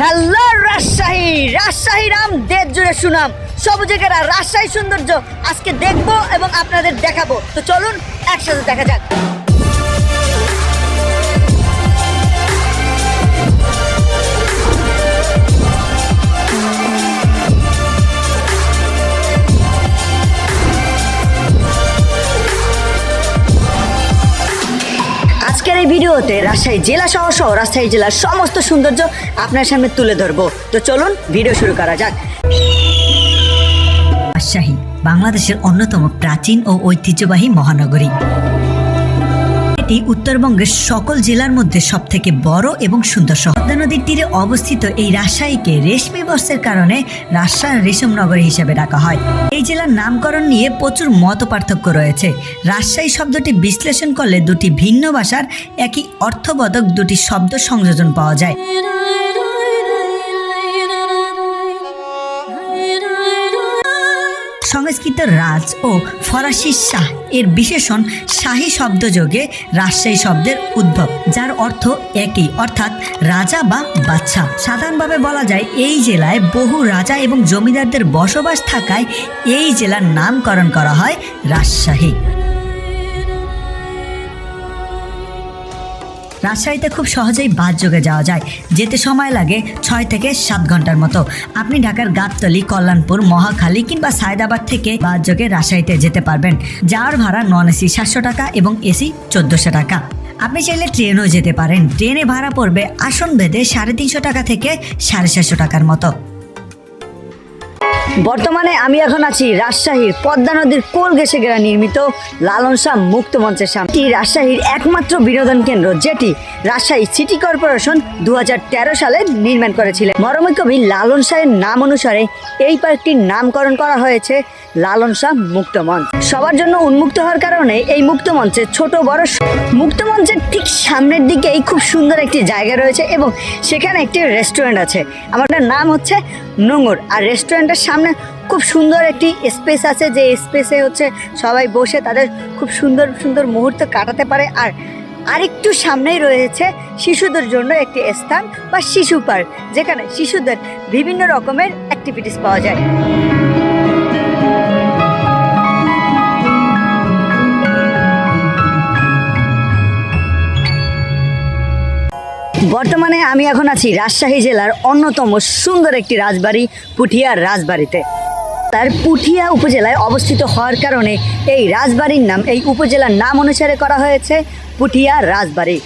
Hello Rajshahi Rajshahi Ram দেশ জুড়ে সুনাম। জায়গারা রাজশাহী সৌন্দর্য আজকে দেখব এবং আপনাদের দেখাবো। তো চলুন, একসাথে দেখা যাক। ভিডিওতে রাজশাহী জেলা সহ সহ রাজশাহী জেলার সমস্ত সৌন্দর্য আপনার সামনে তুলে ধরবো। তো চলুন ভিডিও শুরু করা যাক। রাজশাহী, বাংলাদেশের অন্যতম প্রাচীন ও ঐতিহ্যবাহী মহানগরী। এটি উত্তরবঙ্গের সকল জেলার মধ্যে সব থেকে বড় এবং সুন্দর শহর। পদ্মা নদীর তীরে অবস্থিত এই রাজশাহীকে রেশমি বস্ত্রের কারণে রাজশাহ রেশম নগরী হিসেবে ডাকা হয়। এই জেলার নামকরণ নিয়ে প্রচুর মত পার্থক্য রয়েছে। রাজশাহী শব্দটি বিশ্লেষণ করলে দুটি ভিন্ন ভাষার একই অর্থবোধক দুটি শব্দ সংযোজন পাওয়া যায়। সংস্কৃত রাজ ও ফরাসি শাহ। এর বিশেষণ শাহী শব্দযোগে রাজশাহী শব্দের উদ্ভব, যার অর্থ একই, অর্থাৎ রাজা বা বাচ্চা সাধারণভাবে বলা যায় এই জেলায় বহু রাজা এবং জমিদারদের বসবাস থাকায় এই জেলার নামকরণ করা হয় রাজশাহী। রাজশাহীতে খুব সহজেই বাস যোগে যাওয়া যায়। যেতে সময় লাগে ছয় থেকে সাত ঘণ্টার মতো। আপনি ঢাকার গাবতলি, কল্যাণপুর, মহাখালী কিংবা সায়দাবাদ থেকে বাস যোগে রাজশাহীতে যেতে পারবেন। যার ভাড়া নন এসি সাতশো টাকা এবং এসি চোদ্দোশো টাকা। আপনি চাইলে ট্রেনও যেতে পারেন। ট্রেনে ভাড়া পড়বে আসন ভেদে সাড়ে তিনশো টাকা থেকে সাড়ে চারশো টাকার মতো। বর্তমানে আমি এখন আছি রাজশাহীর পদ্মা নদীর কোল ঘেসে গেরা নির্মিত লালন শাহ মুক্ত মঞ্চের সামনে। এটি রাজশাহীর একমাত্র বিনোদন কেন্দ্র, যেটি রাজশাহী সিটি কর্পোরেশন দু সালে নির্মাণ করেছিলেন। মরমী কবি লালন শাহের নাম অনুসারে এই পার্কটির নামকরণ করা হয়েছে লালন শাহ মুক্ত মঞ্চ। সবার জন্য উন্মুক্ত হওয়ার কারণে এই মুক্ত মঞ্চে ছোট বড় মুক্ত মঞ্চের ঠিক সামনের দিকেই খুব সুন্দর একটি জায়গা রয়েছে এবং সেখানে একটি রেস্টুরেন্ট আছে। আমার নাম হচ্ছে নোংর আর রেস্টুরেন্টের সামনে খুব সুন্দর একটি স্পেস আছে, যে স্পেসে হচ্ছে সবাই বসে তাদের খুব সুন্দর সুন্দর মুহূর্ত কাটাতে পারে। আর আরেকটু সামনেই রয়েছে শিশুদের জন্য একটি স্থান বা শিশু পার্ক, যেখানে শিশুদের বিভিন্ন রকমের অ্যাক্টিভিটিস পাওয়া যায়। বর্তমানে আমি এখন আছি রাজশাহী জেলার অন্যতম সুন্দর একটি রাজবাড়ি পুঠিয়ার রাজবাড়িতে। তার পুঠিয়া উপজেলায় অবস্থিত হওয়ার কারণে এই রাজবাড়ির নাম, এই উপজেলার নাম অনুসারে করা হয়েছে পুঠিয়া রাজবাড়ি।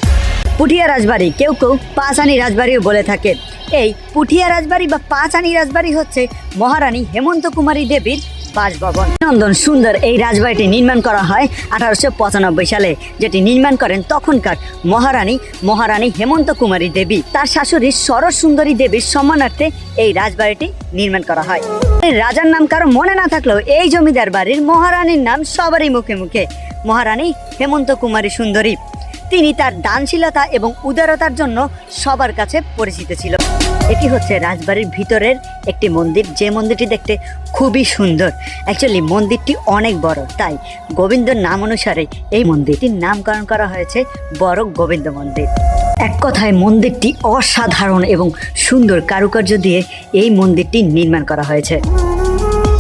পুঠিয়া রাজবাড়ি কেউ কেউ পাঁচানি রাজবাড়িও বলে থাকে। এই পুঠিয়া রাজবাড়ি বা পাঁচানি রাজবাড়ি হচ্ছে মহারানী হেমন্ত কুমারী দেবীর বাসভবন। নন্দন সুন্দর এই রাজবাড়িটি নির্মাণ করা হয় আঠারোশো পঁচানব্বই সালে। যেটি নির্মাণ করেন তখনকার মহারানী মহারানী হেমন্ত কুমারী দেবী। তার শাশুড়ি সরস সুন্দরী দেবীর সম্মানার্থে এই রাজবাড়িটি নির্মাণ করা হয়। রাজার নাম কারও মনে না থাকলেও এই জমিদার বাড়ির মহারানীর নাম সবারই মুখে মুখে। মহারানী হেমন্ত কুমারী সুন্দরী। তিনি তার দানশীলতা এবং উদারতার জন্য সবার কাছে পরিচিত ছিল। এটি হচ্ছে রাজবাড়ির ভিতরের একটি মন্দির। যে মন্দিরটি দেখতে খুবই সুন্দর। অ্যাকচুয়ালি মন্দিরটি অনেক বড়, তাই গোবিন্দর নাম অনুসারে এই মন্দিরটির নামকরণ করা হয়েছে বড় গোবিন্দ মন্দির। এক কথায়, মন্দিরটি অসাধারণ এবং সুন্দর কারুকার্য দিয়ে এই মন্দিরটি নির্মাণ করা হয়েছে।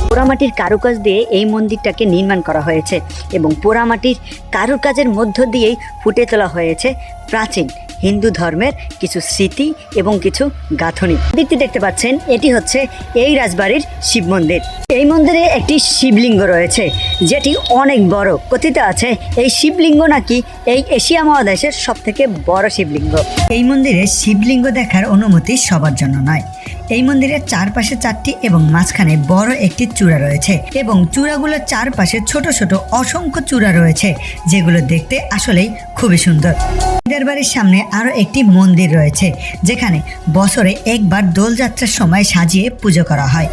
পোড়ামাটির কারুকাজ দিয়ে এই মন্দিরটাকে নির্মাণ করা হয়েছে এবং পোড়ামাটির কারুকাজের মধ্য দিয়েই ফুটে তোলা হয়েছে প্রাচীন হিন্দু ধর্মের কিছু স্মৃতি এবং কিছু গাঁথনি। দিকটি দেখতে পাচ্ছেন, এটি হচ্ছে এই রাজবাড়ির শিব মন্দির। এই মন্দিরে একটি শিবলিঙ্গ রয়েছে, যেটি অনেক বড়। কথিত আছে, এই শিবলিঙ্গ নাকি এই এশিয়া মহাদেশের সব থেকে বড় শিবলিঙ্গ। এই মন্দিরে শিবলিঙ্গ দেখার অনুমতি সবার জন্য নয়। এই মন্দিরের চারপাশে চারটি এবং মাঝখানে বড় একটি চূড়া রয়েছে এবং চূড়াগুলোর চারপাশে ছোট ছোট অসংখ্য চূড়া রয়েছে, যেগুলো দেখতে আসলেই খুবই সুন্দর। বাড়ির সামনে আরও একটি মন্দির রয়েছে, যেখানে বছরে একবার দোলযাত্রার সময় সাজিয়ে পুজো করা হয়।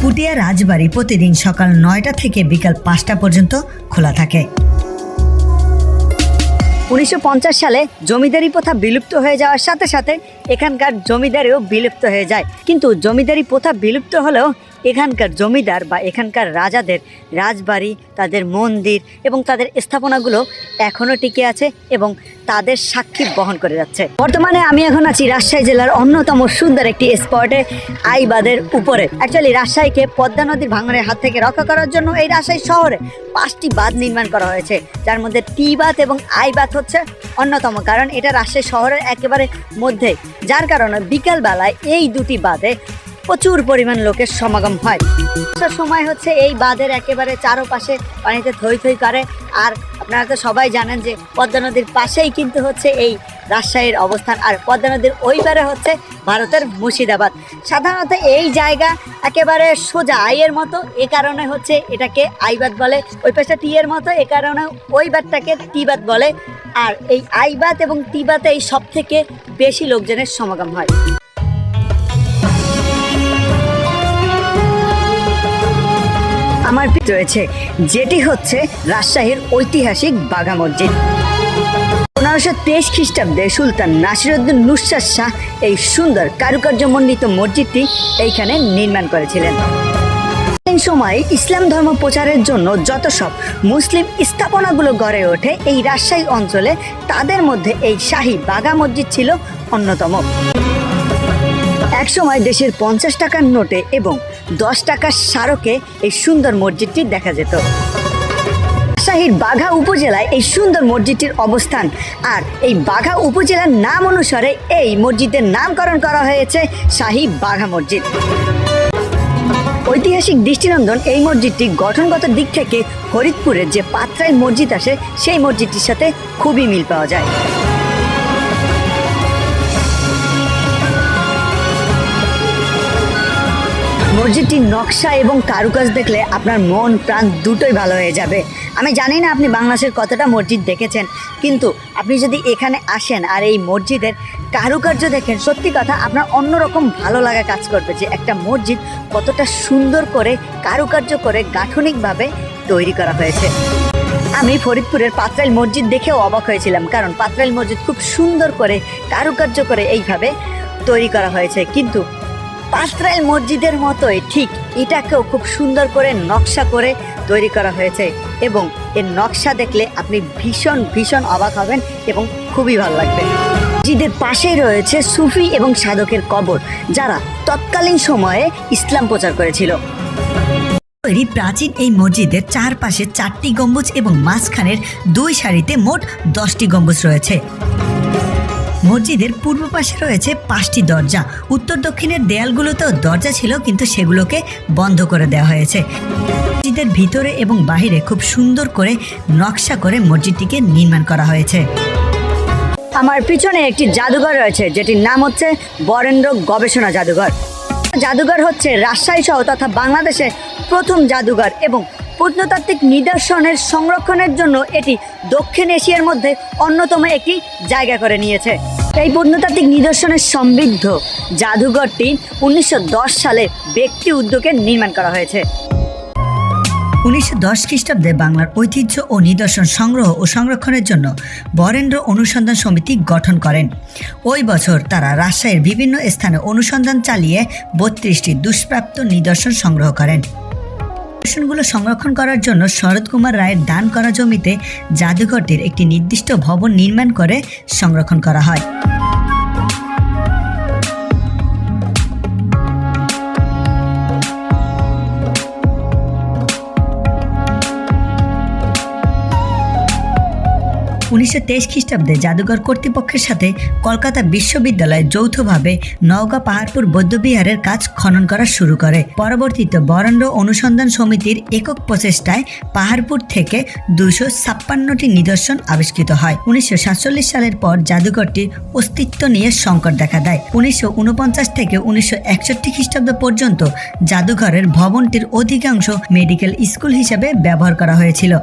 পুটিয়া রাজবাড়ি প্রতিদিন সকাল নয়টা থেকে বিকাল পাঁচটা পর্যন্ত খোলা থাকে। উনিশশো পঞ্চাশ সালে জমিদারি প্রথা বিলুপ্ত হয়ে যাওয়ার সাথে সাথে এখানকার জমিদারিও বিলুপ্ত হয়ে যায়। কিন্তু জমিদারি প্রথা বিলুপ্ত হলেও এখানকার জমিদার বা এখানকার রাজাদের রাজবাড়ি, তাদের মন্দির এবং তাদের স্থাপনাগুলো এখনও টিকে আছে এবং তাদের সাক্ষী বহন করে যাচ্ছে। বর্তমানে আমি এখন আছি রাজশাহী জেলার অন্যতম সুন্দর একটি স্পটে, আইবাদের উপরে। অ্যাকচুয়ালি রাজশাহীকে পদ্মা নদীর ভাঙনের হাত থেকে রক্ষা করার জন্য এই রাজশাহী শহরে পাঁচটি বাঁধ নির্মাণ করা হয়েছে। যার মধ্যে টি বাঁধ এবং আই বাঁধ হচ্ছে অন্যতম, কারণ এটা রাজশাহী শহরের একেবারে মধ্যে। যার কারণে বিকালবেলায় এই দুটি বাঁধে প্রচুর পরিমাণ লোকের সমাগম হয়। সময় হচ্ছে এই বাঁধের একেবারে চারপাশে পানিতে থই থই করে। আর আপনারা তো সবাই জানেন যে পদ্মা নদীর পাশেই কিন্তু হচ্ছে এই রাজশাহীর অবস্থান। আর পদ্মা নদীর ওই পারে হচ্ছে ভারতের মুর্শিদাবাদ। সাধারণত এই জায়গা একেবারে সোজা আইয়ের মতো, এ কারণে হচ্ছে এটাকে আইবাদ বলে। ওই পাশে টি এর মতো, এ কারণে ওই বাদটাকে টিবাদ বলে। আর এই আইবাত এবং তিবাতে এই সব থেকে বেশি লোকজনের সমাগম হয়। আমার রয়েছে, যেটি হচ্ছে রাজশাহীর ঐতিহাসিক বাঘা মসজিদ। পনেরোশো তেইশ খ্রিস্টাব্দে সুলতান নাসিরুদ্দিন নুসরাত শাহ এই সুন্দর কারুকার্য কারুকার্যমণ্ডিত মসজিদটি এইখানে নির্মাণ করেছিলেন। এই সময় ইসলাম ধর্ম প্রচারের জন্য যত সব মুসলিম স্থাপনাগুলো গড়ে ওঠে, এই রাজশাহী অঞ্চলে তাদের মধ্যে এই শাহী বাঘা মসজিদ ছিল অন্যতম। একসময় দেশের পঞ্চাশ টাকার নোটে এবং দশ টাকার স্মারকে এই সুন্দর মসজিদটি দেখা যেত। রাজশাহীর বাঘা উপজেলায় এই সুন্দর মসজিদটির অবস্থান আর এই বাঘা উপজেলার নাম অনুসারে এই মসজিদের নামকরণ করা হয়েছে শাহী বাঘা মসজিদ। ঐতিহাসিক দৃষ্টিনন্দন এই মসজিদটি গঠনগত দিক থেকে ফরিদপুরের যে পাত্রায় মসজিদ আসে, সেই মসজিদটির সাথে খুবই মিল পাওয়া যায়। মসজিদটির নকশা এবং কারুকাজ দেখলে আপনার মন, প্রাণ দুটোই ভালো হয়ে যাবে। আমি জানি না আপনি বাংলাদেশের কতটা মসজিদ দেখেছেন, কিন্তু আপনি যদি এখানে আসেন আর এই মসজিদের কারুকার্য দেখেন, সত্যি কথা আপনার অন্যরকম ভালো লাগা কাজ করবে যে একটা মসজিদ কতটা সুন্দর করে, কারুকার্য করে, গাঠনিকভাবে তৈরি করা হয়েছে। আমি ফরিদপুরের পাত্রাইল মসজিদ দেখেও অবাক হয়েছিলাম, কারণ পাত্রাইল মসজিদ খুব সুন্দর করে, কারুকার্য করে এইভাবে তৈরি করা হয়েছে। কিন্তু পাত্রাইল মসজিদের মতোই, ঠিক এটাকেও খুব সুন্দর করে নকশা করে তৈরি করা হয়েছে এবং এর নকশা দেখলে আপনি ভীষণ ভীষণ অবাক হবেন এবং খুবই ভালো লাগবে। মসজিদের পাশেই রয়েছে সুফি এবং সাধকের কবর, যারা তৎকালীন সময়ে ইসলাম প্রচার করেছিল। তৈরি প্রাচীন এই মসজিদের চারপাশে চারটি গম্বুজ এবং মাঝখানের দুই সারিতে মোট দশটি গম্বুজ রয়েছে। মসজিদের পূর্ব পাশে রয়েছে পাঁচটি দরজা। উত্তর দক্ষিণের দেয়ালগুলোতেও দরজা ছিল, কিন্তু সেগুলোকে বন্ধ করে দেওয়া হয়েছে। মসজিদের ভিতরে এবং বাহিরে খুব সুন্দর করে নকশা করে মসজিদটিকে নির্মাণ করা হয়েছে। আমার পিছনে একটি জাদুঘর রয়েছে, যেটির নাম হচ্ছে বরেন্দ্র গবেষণা জাদুঘর। জাদুঘর হচ্ছে রাজশাহী সহ তথা বাংলাদেশের প্রথম জাদুঘর এবং প্রত্নতাত্ত্বিক নিদর্শনের সংরক্ষণের জন্য এটি দক্ষিণ এশিয়ার মধ্যে অন্যতম একটি জায়গা করে নিয়েছে। এই প্রত্নতাত্ত্বিক নিদর্শনের সমৃদ্ধ জাদুঘরটি উনিশশো সালে ব্যক্তি উদ্যোগে নির্মাণ করা হয়েছে। উনিশশো দশ খ্রিস্টাব্দে বাংলার ঐতিহ্য ও নিদর্শন সংগ্রহ ও সংরক্ষণের জন্য বরেন্দ্র অনুসন্ধান সমিতি গঠন করেন। ওই বছর তারা রাজশাহীর বিভিন্ন স্থানে অনুসন্ধান চালিয়ে বত্রিশটি দুষ্প্রাপ্ত নিদর্শন সংগ্রহ করেন। নিদর্শনগুলো সংরক্ষণ করার জন্য শরৎ কুমার রায়ের দান করা জমিতে জাদুঘরটির একটি নির্দিষ্ট ভবন নির্মাণ করে সংরক্ষণ করা হয়। উনিশশো তেইশ খ্রিস্টাব্দে জাদুঘর কর্তৃপক্ষের সাথে কলকাতা বিশ্ববিদ্যালয় যৌথভাবে নওগাঁ পাহাড়পুর বৌদ্ধবিহারের কাজ খনন করা শুরু করে। পরবর্তীতে বরেন্দ্র অনুসন্ধান সমিতির একক প্রচেষ্টায় পাহাড়পুর থেকে দুশো ছাপ্পান্নটি নিদর্শন আবিষ্কৃত হয়। উনিশশো সাতচল্লিশ সালের পর জাদুঘরটির অস্তিত্ব নিয়ে সংকট দেখা দেয়। উনিশশো উনপঞ্চাশ থেকে উনিশশো একষট্টি খ্রিস্টাব্দ পর্যন্ত জাদুঘরের ভবনটির অধিকাংশ মেডিকেল স্কুল হিসেবে ব্যবহার করা হয়েছিল।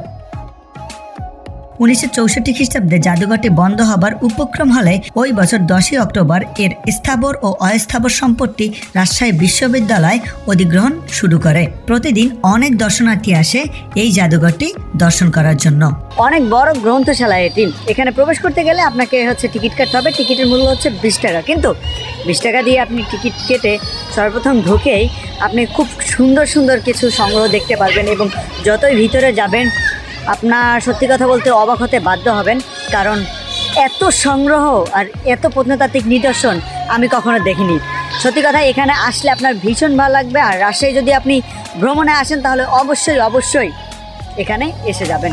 উনিশশো চৌষট্টি খ্রিস্টাব্দে জাদুঘরটি বন্ধ হবার উপক্রম হলে ওই বছর দশই অক্টোবর এর স্থাবর ও অস্থাবর সম্পত্তি রাজশাহী বিশ্ববিদ্যালয় অধিগ্রহণ শুরু করে। প্রতিদিন অনেক দর্শনার্থী আসে এই জাদুঘরটি দর্শন করার জন্য। অনেক বড় গ্রন্থশালা এটি। এখানে প্রবেশ করতে গেলে আপনাকে হচ্ছে টিকিট কাটতে হবে। টিকিটের মূল্য হচ্ছে বিশ টাকা। কিন্তু বিশ টাকা দিয়ে আপনি টিকিট কেটে সর্বপ্রথম ঢুকেই আপনি খুব সুন্দর সুন্দর কিছু সংগ্রহ দেখতে পারবেন এবং যতই ভিতরে যাবেন আপনার সত্যি কথা বলতে অবাক হতে বাধ্য হবেন, কারণ এত সংগ্রহ আর এত প্রত্নতাত্ত্বিক নিদর্শন আমি কখনো দেখিনি। সত্যি কথা, এখানে আসলে আপনার ভীষণ ভালো লাগবে, আর রাজশাহী যদি আপনি ভ্রমণে আসেন, তাহলে অবশ্যই অবশ্যই এখানে এসে যাবেন।